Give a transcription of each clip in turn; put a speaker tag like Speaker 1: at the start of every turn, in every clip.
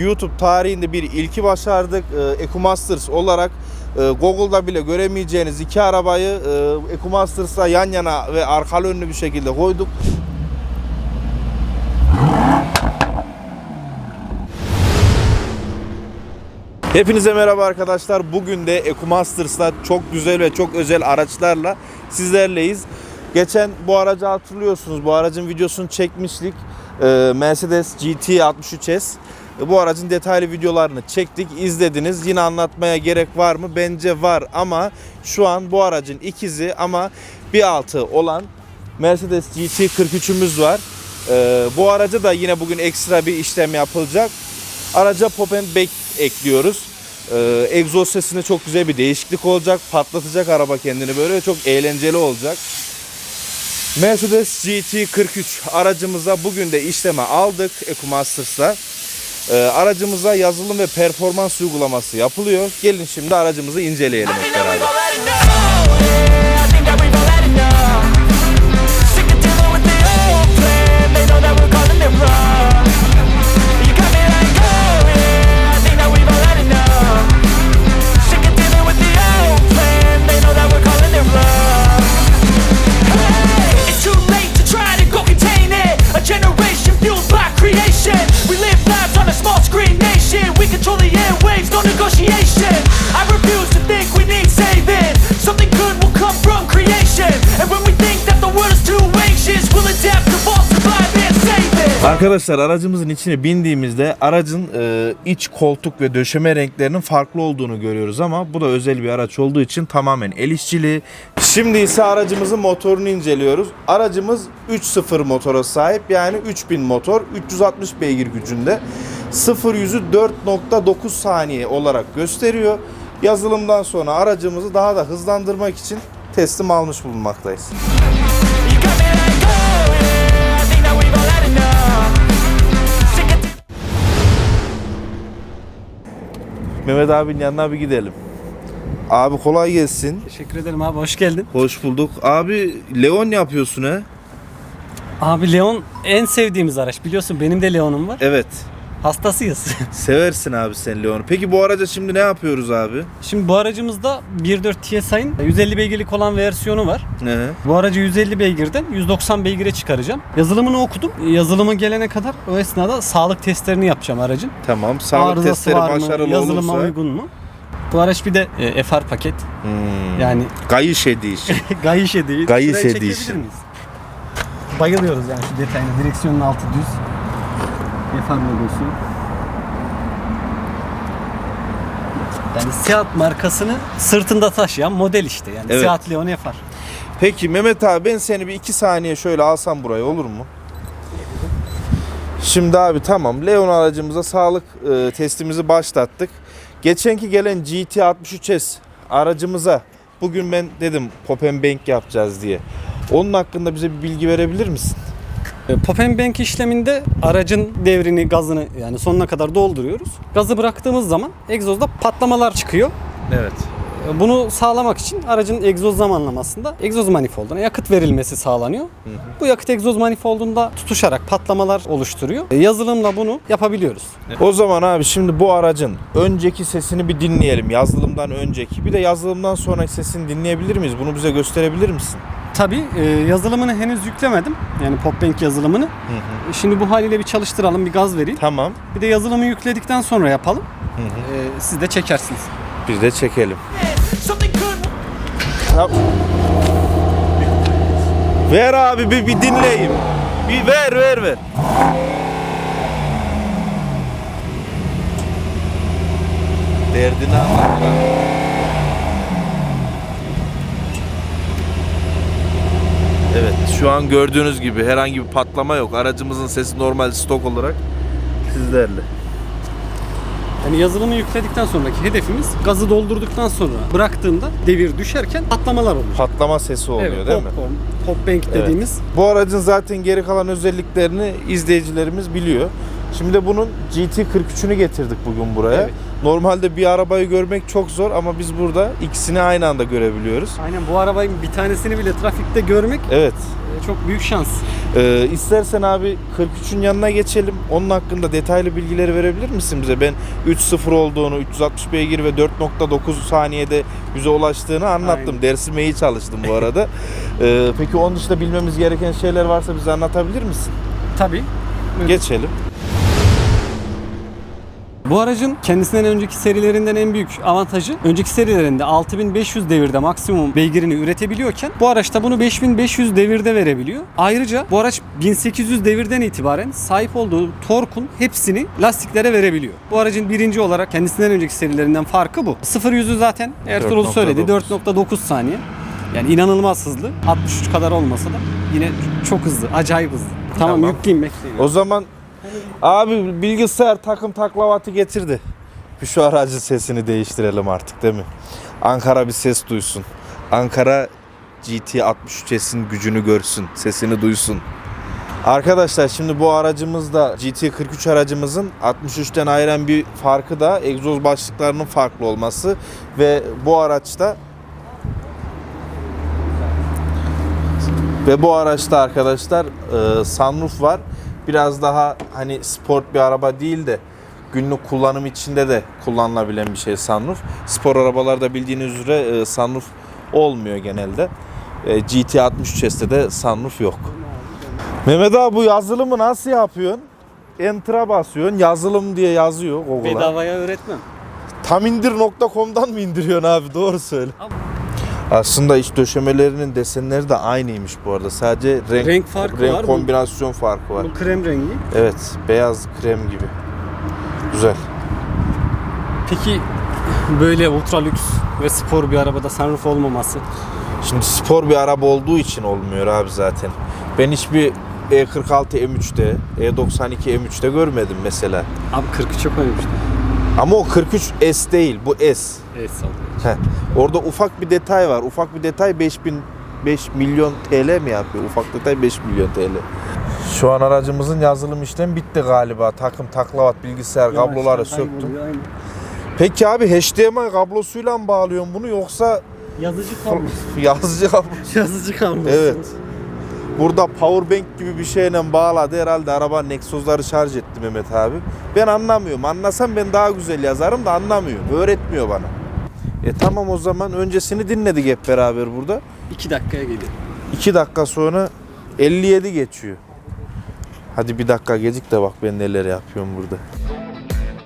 Speaker 1: YouTube tarihinde bir ilki başardık. Ee, EcoMasters olarak e, Google'da bile göremeyeceğiniz iki arabayı EcoMasters'la yan yana ve arkalı önlü bir şekilde koyduk. Hepinize merhaba arkadaşlar. Bugün de EcoMasters'la çok güzel ve çok özel araçlarla sizlerleyiz. Geçen bu aracı hatırlıyorsunuz. Bu aracın videosunu çekmiştik. Ee, Mercedes GT 63S. Ee, Bu aracın detaylı videolarını çektik, izlediniz. Yine anlatmaya gerek var mı? Bence var ama şu an bu aracın ikizi ama bir altı olan Mercedes GT 43'ümüz var. Ee, bu araca da yine bugün ekstra bir işlem yapılacak. Araca pop and back ekliyoruz. Ee, egzoz sesinde çok güzel bir değişiklik olacak. Patlatacak araba kendini böyle çok eğlenceli olacak. Mercedes GT 43 aracımıza bugün de işleme aldık EcoMasters'la. Ee, aracımıza yazılım ve performans uygulaması yapılıyor. Gelin şimdi aracımızı inceleyelim hep beraber. Arkadaşlar aracımızın içine bindiğimizde aracın e, iç koltuk ve döşeme renklerinin farklı olduğunu görüyoruz ama bu da özel bir araç olduğu için tamamen el işçiliği. Şimdi ise aracımızın motorunu inceliyoruz. Aracımız 3.0 motora sahip yani 3000 motor 360 beygir gücünde. 0 yüzü 4.9 saniye olarak gösteriyor. Yazılımdan sonra aracımızı daha da hızlandırmak için teslim almış bulunmaktayız. Mehmet abinin yanına bir gidelim. Abi kolay gelsin.
Speaker 2: Teşekkür ederim abi hoş geldin.
Speaker 1: Hoş bulduk. Abi Leon yapıyorsun he?
Speaker 2: Abi Leon en sevdiğimiz araç biliyorsun benim de Leon'um var.
Speaker 1: Evet.
Speaker 2: Hastasıyız.
Speaker 1: Seversin abi sen Leon'u. Peki bu araca şimdi ne yapıyoruz abi?
Speaker 2: Şimdi bu aracımızda 1.4 TSI'nin 150 beygirlik olan versiyonu var.
Speaker 1: Ne?
Speaker 2: Bu aracı 150 beygirden 190 beygire çıkaracağım. Yazılımını okudum. Yazılımı gelene kadar o esnada sağlık testlerini yapacağım aracın.
Speaker 1: Tamam. Sağlık
Speaker 2: Arızası
Speaker 1: testleri
Speaker 2: var mı?
Speaker 1: başarılı
Speaker 2: Yazılıma
Speaker 1: olursa.
Speaker 2: uygun mu? Bu araç bir de e, FR paket.
Speaker 1: Hmm.
Speaker 2: Yani
Speaker 1: Gayış edition.
Speaker 2: gayiş ediyor.
Speaker 1: Gayiş
Speaker 2: Şurayı
Speaker 1: edition.
Speaker 2: çekebilir miyiz? Bayılıyoruz yani şu detayına. Direksiyonun altı düz. FR logosu. Yani Seat markasını sırtında taşıyan model işte. Yani
Speaker 1: Evet.
Speaker 2: Seat Leon FR.
Speaker 1: Peki Mehmet abi ben seni bir iki saniye şöyle alsam buraya olur mu? Şimdi abi tamam Leon aracımıza sağlık e, testimizi başlattık. Geçenki gelen GT 63S aracımıza bugün ben dedim pop and bank yapacağız diye. Onun hakkında bize bir bilgi verebilir misin?
Speaker 2: E, Pop and Bank işleminde aracın devrini, gazını yani sonuna kadar dolduruyoruz. Gazı bıraktığımız zaman egzozda patlamalar çıkıyor.
Speaker 1: Evet.
Speaker 2: E, Bunu sağlamak için aracın egzoz zamanlamasında egzoz manifolduna yakıt verilmesi sağlanıyor. Bu yakıt egzoz manifoldunda tutuşarak patlamalar oluşturuyor. E, Yazılımla bunu yapabiliyoruz.
Speaker 1: O zaman abi şimdi bu aracın önceki sesini bir dinleyelim. Yazılımdan önceki. Bir de yazılımdan sonraki sesini dinleyebilir miyiz? Bunu bize gösterebilir misin?
Speaker 2: Tabii e, yazılımını henüz yüklemedim. Yani Popbank yazılımını. E, Şimdi bu haliyle bir çalıştıralım, bir gaz vereyim.
Speaker 1: Tamam.
Speaker 2: Bir de yazılımı yükledikten sonra yapalım. E, siz de çekersiniz.
Speaker 1: Biz de çekelim. Ver abi bir, bir dinleyeyim. Bir ver ver ver. Derdini anlat. Evet şu an gördüğünüz gibi herhangi bir patlama yok. Aracımızın sesi normal stok olarak sizlerle.
Speaker 2: Yani yazılımı yükledikten sonraki hedefimiz gazı doldurduktan sonra bıraktığında devir düşerken patlamalar olur.
Speaker 1: Patlama sesi oluyor
Speaker 2: evet,
Speaker 1: değil mi?
Speaker 2: pop, pop bank dediğimiz.
Speaker 1: Bu aracın zaten geri kalan özelliklerini izleyicilerimiz biliyor. Şimdi bunun GT43'ünü getirdik bugün buraya.
Speaker 2: Evet.
Speaker 1: Normalde bir arabayı görmek çok zor ama biz burada ikisini aynı anda görebiliyoruz.
Speaker 2: Aynen bu arabayın bir tanesini bile trafikte görmek
Speaker 1: Evet.
Speaker 2: e, çok büyük şans.
Speaker 1: Ee, istersen abi 43'ün yanına geçelim. Onun hakkında detaylı bilgileri verebilir misin bize? Ben 3.0 olduğunu, 360 beygir ve 4.9 saniyede yüze ulaştığını anlattım.
Speaker 2: Aynen.
Speaker 1: Dersime iyi çalıştım bu arada. Ee, peki onun dışında bilmemiz gereken şeyler varsa bize anlatabilir misin?
Speaker 2: Tabii.
Speaker 1: Geçelim.
Speaker 2: Bu aracın kendisinden önceki serilerinden en büyük avantajı önceki serilerinde 6500 devirde maksimum beygirini üretebiliyorken bu araçta bunu 5500 devirde verebiliyor. Ayrıca bu araç 1800 devirden itibaren sahip olduğu torkun hepsini lastiklere verebiliyor. Bu aracın birinci olarak kendisinden önceki serilerinden farkı bu. 0 yüzü zaten Ertuğrul
Speaker 1: 4.9.
Speaker 2: söyledi 4.9 saniye. Yani inanılmaz hızlı. 63 kadar olmasa da yine çok hızlı, acayip hızlı. Tamam,
Speaker 1: Tamam.
Speaker 2: yükleyeyim bekleyin.
Speaker 1: O zaman abi bilgisayar takım taklavatı getirdi. Bir şu aracın sesini değiştirelim artık değil mi? Ankara bir ses duysun. Ankara GT 63S'in gücünü görsün, sesini duysun. Arkadaşlar şimdi bu aracımızda GT43 aracımızın 63'ten ayıran bir farkı da egzoz başlıklarının farklı olması ve bu araçta Ve bu araçta arkadaşlar e, sunroof var. Biraz daha hani sport bir araba değil de günlük kullanım içinde de kullanılabilen bir şey sunroof. Spor arabalarda bildiğiniz üzere e, sunroof olmuyor genelde. E, GT 63 S'te de sunroof yok. Mehmet abi bu yazılımı nasıl yapıyorsun? Enter'a basıyorsun. Yazılım diye yazıyor Google'a.
Speaker 2: Bedavaya öğretmem.
Speaker 1: Tamindir.com'dan mı indiriyorsun abi? Doğru söyle. Aslında iç döşemelerinin desenleri de aynıymış bu arada. Sadece renk,
Speaker 2: Renk farkı
Speaker 1: renk
Speaker 2: var
Speaker 1: kombinasyon farkı var.
Speaker 2: Bu krem rengi.
Speaker 1: Evet, beyaz krem gibi. Güzel.
Speaker 2: Peki böyle ultra lüks ve spor bir arabada sunroof olmaması
Speaker 1: Şimdi spor bir araba olduğu için olmuyor abi zaten. Ben hiçbir E E46 M3'te, E92 M3'te görmedim mesela.
Speaker 2: Abi 40'ı çok oynamıştı.
Speaker 1: Ama o 43 S değil, bu S.
Speaker 2: Sallıyor.
Speaker 1: Heh. Orada ufak bir detay var. Ufak bir detay 5000 5 milyon TL mi yapıyor? Ufak detay 5 milyon TL. Şu an aracımızın yazılım işlem bitti galiba. Takım, taklavat, bilgisayar kabloları söktüm. Peki abi HDMI kablosuyla mı bağlıyorsun bunu yoksa
Speaker 2: Yazıcı kalmış.
Speaker 1: yazıcı kablo?
Speaker 2: Yazıcı kalmış.
Speaker 1: Evet. Burada powerbank gibi bir şeyle bağladı. Herhalde arabanın egzozları şarj etti Mehmet abi. Ben anlamıyorum. Anlasam ben daha güzel yazarım da anlamıyorum. Öğretmiyor bana. E tamam o zaman öncesini dinledik hep beraber burada.
Speaker 2: 2 dakikaya geliyor.
Speaker 1: 2 dakika sonra 57 geçiyor. Hadi bir dakika gecik de bak ben neler yapıyorum burada.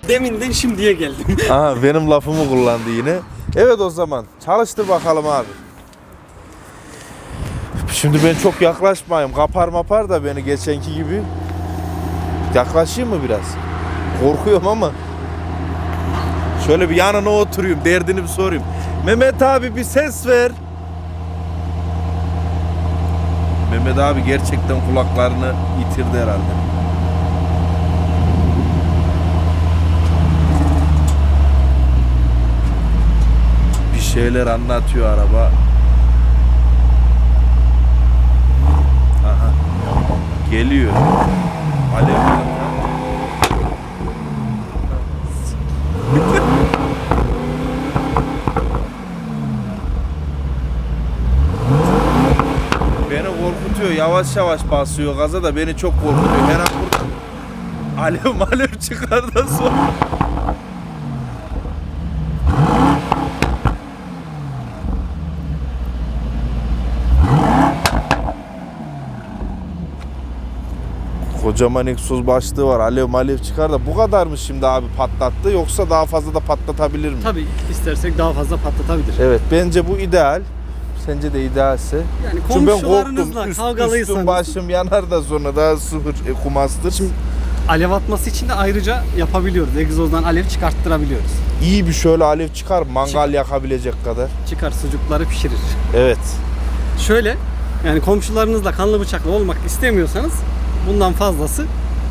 Speaker 2: Deminden şimdiye geldim.
Speaker 1: Aha benim lafımı kullandı yine. Evet o zaman çalıştır bakalım abi. Şimdi ben çok yaklaşmayayım. Kapar mapar da beni geçenki gibi. Yaklaşayım mı biraz? Korkuyorum ama. Şöyle bir yanına oturayım. Derdini bir sorayım. Mehmet abi bir ses ver. Mehmet abi gerçekten kulaklarını yitirdi herhalde. bir şeyler anlatıyor araba. Aha. Geliyor. Alev. beni korkutuyor. Yavaş yavaş basıyor gaza da beni çok korkutuyor. Her an burada alev malev çıkar sonra. Kocaman egzoz başlığı var. Alev malev çıkar da bu kadar mı şimdi abi patlattı yoksa daha fazla da patlatabilir mi?
Speaker 2: Tabii istersek daha fazla patlatabilir.
Speaker 1: Evet bence bu ideal. Sence de idealse.
Speaker 2: Yani
Speaker 1: Çünkü ben
Speaker 2: komşularınızla
Speaker 1: korktum. Üst,
Speaker 2: kavgalıysanız
Speaker 1: üstüm başım yanar da sonra daha sıfır e, kumastır.
Speaker 2: alev atması için de ayrıca yapabiliyoruz. Egzozdan alev çıkarttırabiliyoruz.
Speaker 1: İyi bir şöyle alev çıkar mangal yakabilecek kadar.
Speaker 2: Çıkar sucukları pişirir.
Speaker 1: Evet.
Speaker 2: Şöyle yani komşularınızla kanlı bıçaklı olmak istemiyorsanız bundan fazlası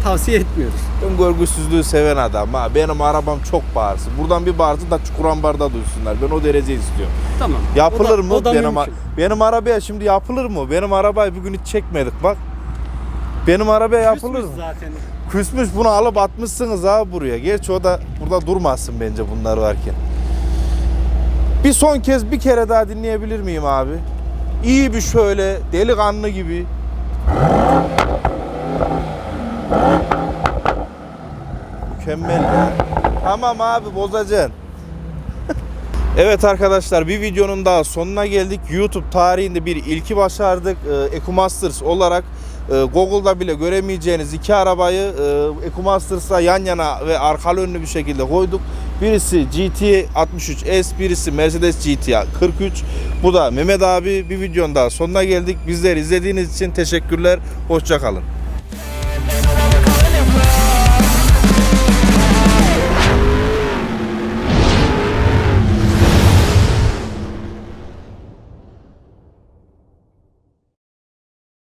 Speaker 2: tavsiye etmiyoruz.
Speaker 1: Ben görgüsüzlüğü seven adam ha. Benim arabam çok bağırsın. Buradan bir bağırsın da Çukurambar'da duysunlar. Ben o derece istiyorum.
Speaker 2: Tamam.
Speaker 1: Yapılır
Speaker 2: O da-
Speaker 1: mı?
Speaker 2: o da
Speaker 1: benim,
Speaker 2: mümkün.
Speaker 1: benim arabaya şimdi yapılır mı? Benim arabayı bugün hiç çekmedik bak. Benim arabaya yapılır mı?
Speaker 2: Küsmüş zaten.
Speaker 1: küsmüş bunu alıp atmışsınız abi buraya. Gerçi o da burada durmasın bence bunlar varken. Bir son kez bir kere daha dinleyebilir miyim abi? İyi bir şöyle delikanlı gibi. Mükemmel ya. Tamam abi bozacaksın. Evet arkadaşlar bir videonun daha sonuna geldik. YouTube tarihinde bir ilki başardık. Ee, EcoMasters olarak e, Google'da bile göremeyeceğiniz iki arabayı e, EcoMasters'a yan yana ve arkalı önlü bir şekilde koyduk. Birisi GT 63 S, birisi Mercedes GT 43. Bu da Mehmet abi. Bir videonun daha sonuna geldik. Bizleri izlediğiniz için teşekkürler. Hoşçakalın.